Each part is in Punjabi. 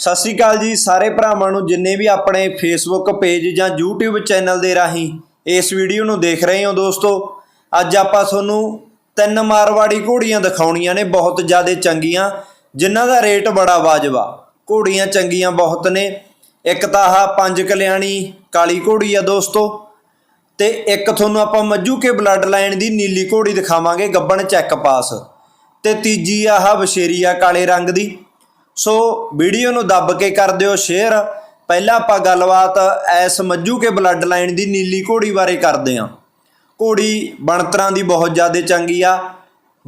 ਸਤਿ ਸ਼੍ਰੀ ਅਕਾਲ ਜੀ ਸਾਰੇ ਭਰਾਵਾਂ ਨੂੰ, ਜਿੰਨੇ ਵੀ ਆਪਣੇ ਫੇਸਬੁੱਕ ਪੇਜ ਜਾਂ YouTube ਚੈਨਲ ਦੇ ਰਾਹੀਂ ਇਸ ਵੀਡੀਓ ਨੂੰ ਦੇਖ ਰਹੇ ਹੋ ਦੋਸਤੋ, ਅੱਜ ਆਪਾਂ ਤੁਹਾਨੂੰ ਤਿੰਨ ਮਾਰਵਾੜੀ ਘੋੜੀਆਂ ਦਿਖਾਉਣੀਆਂ ਨੇ, ਬਹੁਤ ਜ਼ਿਆਦਾ ਚੰਗੀਆਂ, ਜਿਨ੍ਹਾਂ ਦਾ ਰੇਟ ਬੜਾ ਵਾਜਬਾ ਘੋੜੀਆਂ ਚੰਗੀਆਂ ਬਹੁਤ ਨੇ। ਇੱਕ ਤਾਂ ਆਹ ਪੰਜ ਕਲਿਆਣੀ ਕਾਲੀ ਘੋੜੀ ਆ ਦੋਸਤੋ, ਤੇ ਇੱਕ ਤੁਹਾਨੂੰ ਆਪਾਂ ਮੱਜੂ ਕੇ ਬਲੱਡ ਲਾਈਨ ਦੀ ਨੀਲੀ ਘੋੜੀ ਦਿਖਾਵਾਂਗੇ, ਗੱਬਣ ਚੈੱਕ ਪਾਸ ਤੇ ਤੀਜੀ ਆਹ ਬਸ਼ੇਰੀ ਆ ਕਾਲੇ ਰੰਗ ਦੀ। ਸੋ ਵੀਡੀਓ ਨੂੰ ਦੱਬ ਕੇ ਕਰ ਦਿਓ ਸ਼ੇਅਰ ਪਹਿਲਾਂ ਆਪਾਂ ਗੱਲਬਾਤ ਐਸ ਮੱਜੂ ਕੇ ਬਲੱਡ ਲਾਈਨ ਦੀ ਨੀਲੀ ਘੋੜੀ ਬਾਰੇ ਕਰਦੇ ਹਾਂ। ਘੋੜੀ ਬਣਤਰਾਂ ਦੀ ਬਹੁਤ ਜ਼ਿਆਦਾ ਚੰਗੀ ਆ।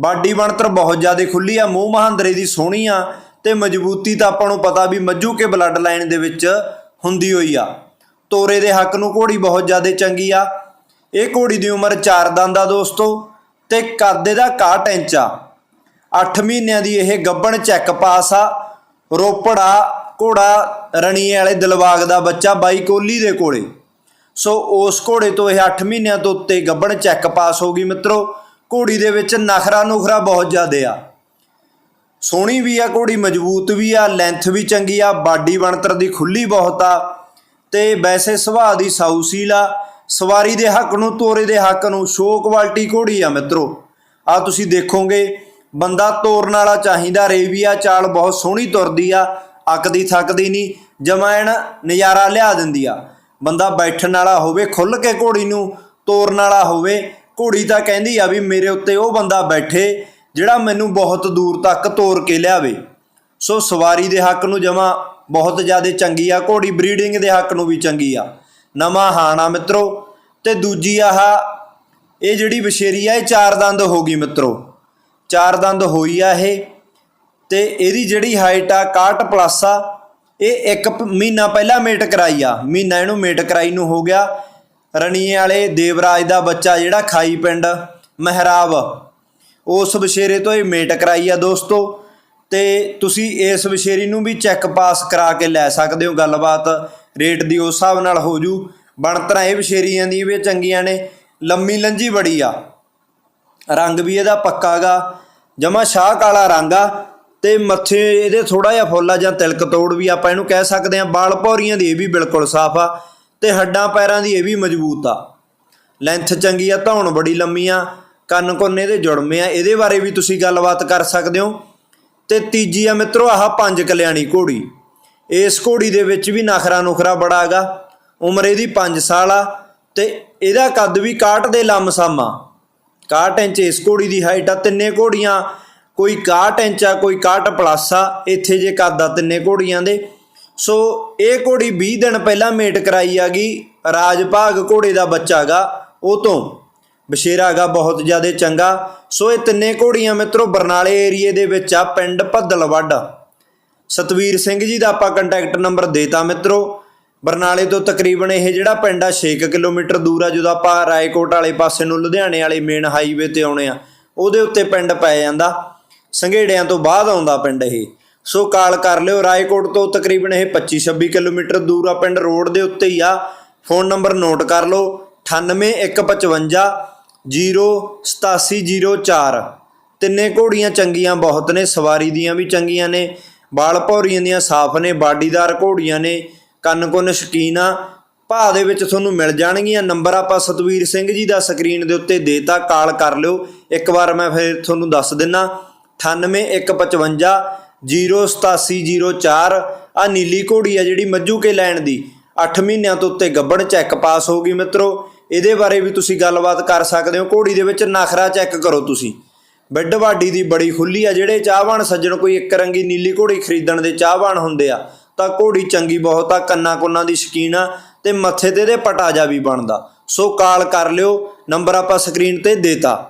ਬਾਡੀ ਬਣਤਰ ਬਹੁਤ ਜ਼ਿਆਦਾ ਖੁੱਲੀ ਆ, ਮੂੰਹ ਮਹਾਂਦਰੇ ਦੀ ਸੋਹਣੀ ਆ ਤੇ ਮਜ਼ਬੂਤੀ ਤਾਂ ਆਪਾਂ ਨੂੰ ਪਤਾ ਵੀ ਮੱਜੂ ਕੇ ਬਲੱਡ ਲਾਈਨ ਦੇ ਵਿੱਚ ਹੁੰਦੀ ਹੋਈ ਆ। ਤੋਰੇ ਦੇ ਹੱਕ ਨੂੰ ਘੋੜੀ ਬਹੁਤ ਜ਼ਿਆਦਾ ਚੰਗੀ ਆ। ਇਹ ਘੋੜੀ ਦੀ ਉਮਰ 4 ਦੰਦ ਆ ਦੋਸਤੋ ਤੇ ਕੱਦ ਦਾ 61 ਇੰਚ ਆ। 8 ਮਹੀਨਿਆਂ ਦੀ ਇਹ ਗੱਬਣ ਚੈੱਕ ਪਾਸ ਆ। ਰੋਪੜਾ, ਘੋੜਾ, ਰਣੀਏ ਵਾਲੇ ਦਿਲਬਾਗ ਦਾ ਬੱਚਾ ਬਾਈ ਕੋਹਲੀ ਦੇ ਕੋਲੇ। ਸੋ ਉਸ ਘੋੜੇ ਤੋਂ ਇਹ 8 ਮਹੀਨਿਆਂ ਤੋਂ ਉੱਤੇ ਗੱਬਣ ਚੈੱਕ ਪਾਸ ਹੋ ਗਈ ਮਿੱਤਰੋ। ਘੋੜੀ ਦੇ ਵਿੱਚ ਨਖਰਾ ਨੁਖਰਾ ਬਹੁਤ ਜ਼ਿਆਦੇ ਆ। ਸੋਹਣੀ ਵੀ ਆ ਘੋੜੀ, ਮਜ਼ਬੂਤ ਵੀ ਆ ਲੈਂਥ ਵੀ ਚੰਗੀ ਆ, ਬਾਡੀ ਬਣਤਰ ਦੀ ਖੁੱਲੀ ਬਹੁਤ ਆ। ਤੇ ਵੈਸੇ ਸੁਭਾਅ ਦੀ ਸਾਊਸੀਲ ਆ। ਸਵਾਰੀ ਦੇ ਹੱਕ ਨੂੰ, ਤੋਰੇ ਦੇ ਹੱਕ ਨੂੰ ਸ਼ੋਅ ਕੁਆਲਿਟੀ ਘੋੜੀ ਆ ਮਿੱਤਰੋ। ਆ ਤੁਸੀਂ ਦੇਖੋਗੇ ਬੰਦਾ ਤੋਰਨ ਵਾਲਾ ਚਾਹੀਦਾ ਰੇਵੀਆ ਚਾਲ ਬਹੁਤ ਸੋਹਣੀ ਤੁਰਦੀ ਆ, ਅੱਕਦੀ ਥੱਕਦੀ ਨਹੀਂ ਜਮਾਇਣ ਨਜ਼ਾਰਾ ਲਿਆ ਦਿੰਦੀ ਆ। ਬੰਦਾ ਬੈਠਣ ਵਾਲਾ ਹੋਵੇ ਖੁੱਲ ਕੇ ਘੋੜੀ ਨੂੰ ਤੋਰਨ ਵਾਲਾ ਹੋਵੇ, ਘੋੜੀ ਤਾਂ ਕਹਿੰਦੀ ਆ ਵੀ ਮੇਰੇ ਉੱਤੇ ਉਹ ਬੰਦਾ ਬੈਠੇ, ਜਿਹੜਾ ਮੈਨੂੰ ਬਹੁਤ ਦੂਰ ਤੱਕ ਤੋਰ ਕੇ ਲਿਆਵੇ। ਸੋ ਸਵਾਰੀ ਦੇ ਹੱਕ ਨੂੰ ਜਮਾ ਬਹੁਤ ਜ਼ਿਆਦਾ ਚੰਗੀ ਆ, ਘੋੜੀ ਬਰੀਡਿੰਗ ਦੇ ਹੱਕ ਨੂੰ ਵੀ ਚੰਗੀ ਆ। ਨਵਾਂ ਹਾਣਾ ਮਿੱਤਰੋ, ਤੇ ਦੂਜੀ ਆਹ, ਇਹ ਜਿਹੜੀ ਬਸ਼ੇਰੀ ਆ, ਇਹ ਚਾਰ ਦੰਦ ਹੋ ਗਈ ਮਿੱਤਰੋ। ਚਾਰ ਦੰਦ ਹੋਈ ਆ ਇਹ, ਤੇ ਇਹਦੀ ਜਿਹੜੀ ਹਾਈਟ ਆ 61 ਪਲੱਸ ਆ, ਇਹ ਇੱਕ ਮਹੀਨਾ ਪਹਿਲਾਂ ਮੇਟ ਕਰਾਈ ਆ। ਮਹੀਨਾ ਇਹਨੂੰ ਮੇਟ ਕਰਾਈ ਨੂੰ ਹੋ ਗਿਆ। ਰਣੀਏ ਵਾਲੇ ਦੇਵਰਾਜ ਦਾ ਬੱਚਾ ਜਿਹੜਾ ਖਾਈ ਪਿੰਡ ਮਹਿਰਾਬ ਉਸ ਬਸ਼ੇਰੇ ਤੋਂ ਇਹ ਮੇਟ ਕਰਾਈ ਆ ਦੋਸਤੋ। ਤੇ ਤੁਸੀਂ ਇਸ ਬਸ਼ੇਰੀ ਨੂੰ ਵੀ ਚੈੱਕ ਪਾਸ ਕਰਾ ਕੇ ਲੈ ਸਕਦੇ ਹੋ, ਗੱਲਬਾਤ ਰੇਟ ਦੀ ਉਸ ਹਿਸਾਬ ਨਾਲ ਹੋ ਜੂ। ਬਣਤਰਾਂ ਇਹ ਬਸ਼ੇਰੀਆਂ ਦੀ ਵੀ ਚੰਗੀਆਂ ਨੇ, ਲੰਮੀ ਲੰਜੀ ਬੜੀ ਆ। ਰੰਗ ਵੀ ਇਹਦਾ ਪੱਕਾ ਗਾ, ਜਮਾ ਸ਼ਾਹ ਕਾਲਾ ਰੰਗ ਆ, ਤੇ ਮੱਥੇ ਇਹਦੇ ਥੋੜਾ ਜਿਹਾ ਫੁੱਲਾ ਜਾਂ ਤਿਲਕ ਤੋੜ ਵੀ ਆਪਾਂ ਇਹਨੂੰ ਕਹਿ ਸਕਦੇ ਆ ਬਾਲ ਭੌਰੀਆਂ ਦੀ ਇਹ ਵੀ ਬਿਲਕੁਲ ਸਾਫ਼ ਆ, ਤੇ ਹੱਡਾਂ ਪੈਰਾਂ ਦੀ ਇਹ ਵੀ ਮਜ਼ਬੂਤ ਆ। ਲੈਂਥ ਚੰਗੀ ਆ, ਧੌਣ ਬੜੀ ਲੰਮੀ ਆ, ਕੰਨ ਕੋਨੇ ਦੇ ਜੁੜਮੇ ਆ, ਇਹਦੇ ਬਾਰੇ ਵੀ ਤੁਸੀਂ ਗੱਲਬਾਤ ਕਰ ਸਕਦੇ ਹੋ। ਤੇ ਤੀਜੀ ਆ ਮਿੱਤਰੋ, ਆਹ ਪੰਜ ਕਲਿਆਣੀ ਘੋੜੀ, ਇਸ ਘੋੜੀ ਦੇ ਵਿੱਚ ਵੀ ਨਖਰਾ ਨੁਖਰਾ ਬੜਾ ਹੈਗਾ ਉਮਰ ਇਹਦੀ 5 ਸਾਲ ਆ, ਤੇ ਇਹਦਾ ਕੱਦ ਵੀ 61 ਦੇ ਲੰਮਸਮ ਆ। 61 ਇੰਚ ਇਸ ਘੋੜੀ ਦੀ ਹਾਈਟ ਆ, ਤਿੰਨੇ ਘੋੜੀਆਂ, ਕੋਈ 61 ਇੰਚ ਆ, ਕੋਈ 61 ਪਲੱਸ ਆ, ਇੱਥੇ ਜੇ ਕੱਦ ਆ ਤਿੰਨੇ ਘੋੜੀਆਂ ਦੇ। ਸੋ ਇਹ ਘੋੜੀ 20 ਦਿਨ ਪਹਿਲਾਂ ਮੇਟ ਕਰਾਈ ਆਗੀ ਰਾਜ ਭਾਗ ਘੋੜੇ ਦਾ ਬੱਚਾ ਗਾ, ਉਹ ਤੋਂ ਬਸ਼ੇਰਾ ਗਾ, ਬਹੁਤ ਜ਼ਿਆਦਾ ਚੰਗਾ। ਸੋ ਇਹ ਤਿੰਨੇ ਘੋੜੀਆਂ ਮਿੱਤਰੋ ਬਰਨਾਲੇ ਏਰੀਏ ਦੇ ਵਿੱਚ ਆ, ਪਿੰਡ ਭੱਦਲਵੱਡ। ਸਤਵੀਰ ਸਿੰਘ ਜੀ ਦਾ ਆਪਾਂ ਕੰਟੈਕਟ ਨੰਬਰ ਦੇਤਾ ਮਿੱਤਰੋ। ਬਰਨਾਲੇ ਤੋਂ ਤਕਰੀਬਨ ਇਹ ਜਿਹੜਾ ਪਿੰਡ ਆ 6 ਕਿਲੋਮੀਟਰ ਦੂਰ ਆ, ਜਦੋਂ ਆਪਾਂ ਰਾਏਕੋਟ ਵਾਲੇ ਪਾਸੇ ਨੂੰ ਲੁਧਿਆਣੇ ਵਾਲੇ ਮੇਨ ਹਾਈਵੇ ਤੇ ਆਉਣੇ ਆ, ਉਹਦੇ ਉੱਤੇ ਪਿੰਡ ਪੈ ਜਾਂਦਾ। ਸੰਘੇੜਿਆਂ ਤੋਂ ਬਾਅਦ ਆਉਂਦਾ ਪਿੰਡ ਇਹ। ਸੋ ਕਾਲ ਕਰ ਲਿਓ, ਰਾਏਕੋਟ ਤੋਂ ਤਕਰੀਬਨ ਇਹ 25 26 ਕਿਲੋਮੀਟਰ ਦੂਰ ਆ, ਪਿੰਡ ਰੋਡ ਦੇ ਉੱਤੇ ਹੀ ਆ। ਫੋਨ ਨੰਬਰ ਨੋਟ ਕਰ ਲਓ 98155 08704 ਤਿੰਨੇ ਘੋੜੀਆਂ ਚੰਗੀਆਂ ਬਹੁਤ ਨੇ, ਸਵਾਰੀ ਦੀਆਂ ਵੀ ਚੰਗੀਆਂ ਨੇ ਬਾਲ ਭੌਰੀਆਂ ਦੀਆਂ ਸਾਫ਼ ਨੇ, ਬਾਡੀਦਾਰ ਘੋੜੀਆਂ ਨੇ ਕੰਨ ਕੁੰਨ ਸ਼ਕੀਨ ਆ ਭਾਅ ਦੇ ਵਿੱਚ ਤੁਹਾਨੂੰ ਮਿਲ ਜਾਣਗੀਆਂ, ਨੰਬਰ ਆਪਾਂ ਸਤਵੀਰ ਸਿੰਘ ਜੀ ਦਾ ਸਕਰੀਨ ਦੇ ਉੱਤੇ ਦੇਤਾ, ਕਾਲ ਕਰ ਲਿਓ। ਇੱਕ ਵਾਰ ਮੈਂ ਫਿਰ ਤੁਹਾਨੂੰ ਦੱਸ ਦਿੰਨਾ 98155 08704 ਆ ਨੀਲੀ ਘੋੜੀ ਆ ਜਿਹੜੀ ਮੱਜੂ ਕੇ ਲੈਣ ਦੀ। 8 ਮਹੀਨਿਆਂ ਤੋਂ ਉੱਤੇ ਗੱਬਣ ਚੈੱਕ ਪਾਸ ਹੋ ਗਈ ਮਿੱਤਰੋ। ਇਹਦੇ ਬਾਰੇ ਵੀ ਤੁਸੀਂ ਗੱਲਬਾਤ ਕਰ ਸਕਦੇ ਹੋ। ਘੋੜੀ ਦੇ ਵਿੱਚ ਨਖਰਾ ਚੈੱਕ ਕਰੋ ਤੁਸੀਂ। ਬੈੱਡ ਬਾਡੀ ਦੀ ਬੜੀ ਖੁੱਲੀ ਆ, ਜਿਹੜੇ ਚਾਹਵਾਨ ਸੱਜਣ ਕੋਈ ਇੱਕ ਰੰਗੀ ਨੀਲੀ ਘੋੜੀ ਖਰੀਦਣ ਦੇ ਚਾਹਵਾਨ ਹੁੰਦੇ ਆ। ਤਾਂ ਘੋੜੀ ਚੰਗੀ ਬਹੁਤ ਆ, ਕੰਨਾਂ ਕੁੰਨਾਂ ਦੀ ਸ਼ਕੀਨ ਆ ਤੇ ਮੱਥੇ ਤੇ ਇਹਦੇ ਪਟਾਜਾ ਵੀ ਬਣਦਾ। ਸੋ ਕਾਲ ਕਰ ਲਿਓ, ਨੰਬਰ ਆਪਾਂ ਸਕਰੀਨ ਤੇ ਦੇਤਾ।